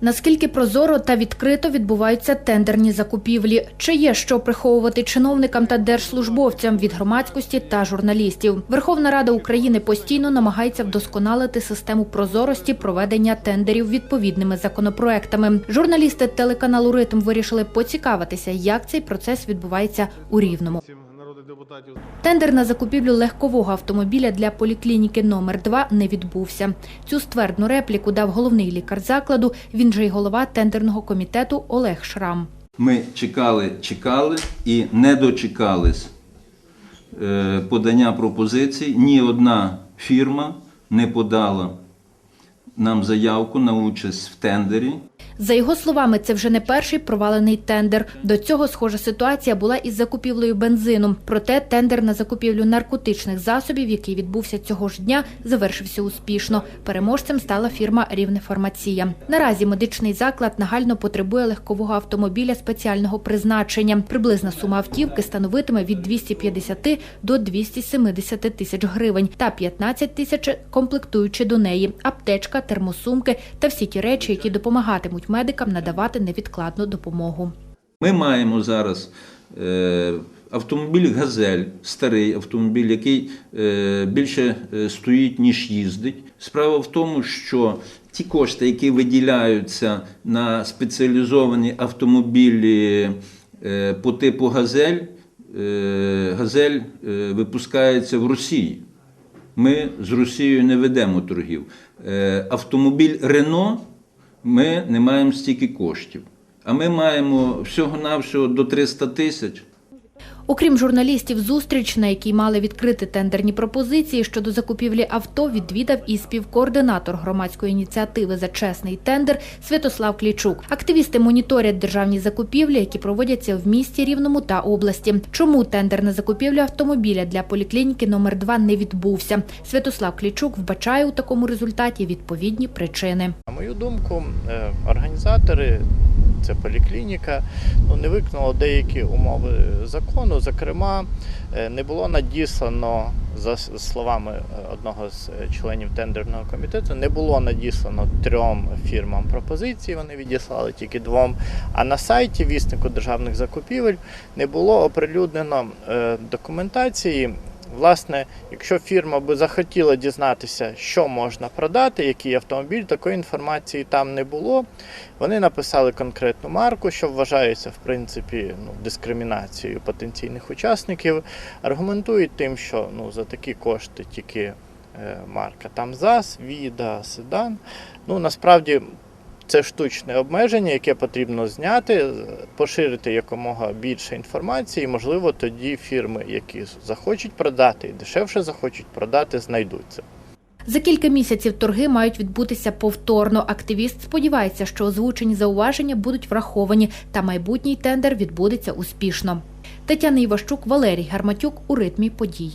Наскільки прозоро та відкрито відбуваються тендерні закупівлі? Чи є що приховувати чиновникам та держслужбовцям від громадськості та журналістів? Верховна Рада України постійно намагається вдосконалити систему прозорості проведення тендерів відповідними законопроектами. Журналісти телеканалу Ритм вирішили поцікавитися, як цей процес відбувається у Рівному. Депутатів Тендер на закупівлю легкового автомобіля для поліклініки номер 2 не відбувся. Цю ствердну репліку дав головний лікар закладу. Він же й голова тендерного комітету Олег Шрам. Ми чекали, чекали і не дочекались е, подання пропозицій. Ні одна фірма не подала нам заявку на участь в тендері. За його словами, це вже не перший провалений тендер. До цього схожа ситуація була із закупівлею бензину. Проте тендер на закупівлю наркотичних засобів, який відбувся цього ж дня, завершився успішно. Переможцем стала фірма Рівне Фармація. Наразі медичний заклад нагально потребує легкового автомобіля спеціального призначення. Приблизна сума автівки становитиме від 250 до 270 тисяч гривень та 15 тисяч комплектуючи до неї, аптечка, термосумки та всі ті речі, які допомагатимуть медикам надавати невідкладну допомогу. Ми маємо зараз е, автомобіль Газель, старий автомобіль, який е, більше е, стоїть, ніж їздить. Справа в тому, що ті кошти, які виділяються на спеціалізовані автомобілі по типу Газель, Газель випускається в Росії. Ми з Росією не ведемо торгів. Автомобіль Рено ми не маємо стільки коштів. А ми маємо всього-навсього до 300 тисяч. Окрім журналістів, зустріч, на якій мали відкрити тендерні пропозиції щодо закупівлі авто, відвідав і співкоординатор громадської ініціативи за чесний тендер Святослав Клічук. Активісти моніторять державні закупівлі, які проводяться в місті Рівному та області. Чому тендер на закупівлю автомобіля для поліклініки номер 2 не відбувся? Святослав Клічук вбачає у такому результаті відповідні причини. На мою думку, е, організатори, це поліклініка, ну, не виконали деякі умови закону. Зокрема, е, не було надіслано, за словами е, одного з е, членів тендерного комітету, не було надіслано трьом фірмам пропозиції, вони відіслали тільки двом. А на сайті віснику державних закупівель не було оприлюднено документації. Власне, якщо фірма би захотіла дізнатися, що можна продати, який автомобіль, такої інформації там не було. Вони написали конкретну марку, що вважається в принципі ну, дискримінацією потенційних учасників. Аргументують тим, що ну, за такі кошти тільки е, марка там ЗАЗ, Віда, Седан. Ну насправді це штучне обмеження, яке потрібно зняти, поширити якомога більше інформації, і, можливо, тоді фірми, які захочуть продати і дешевше захочуть продати, знайдуться. За кілька місяців торги мають відбутися повторно. Активіст сподівається, що озвучені зауваження будуть враховані, та майбутній тендер відбудеться успішно. Тетяна Іващук, Валерій Гарматюк у ритмі подій.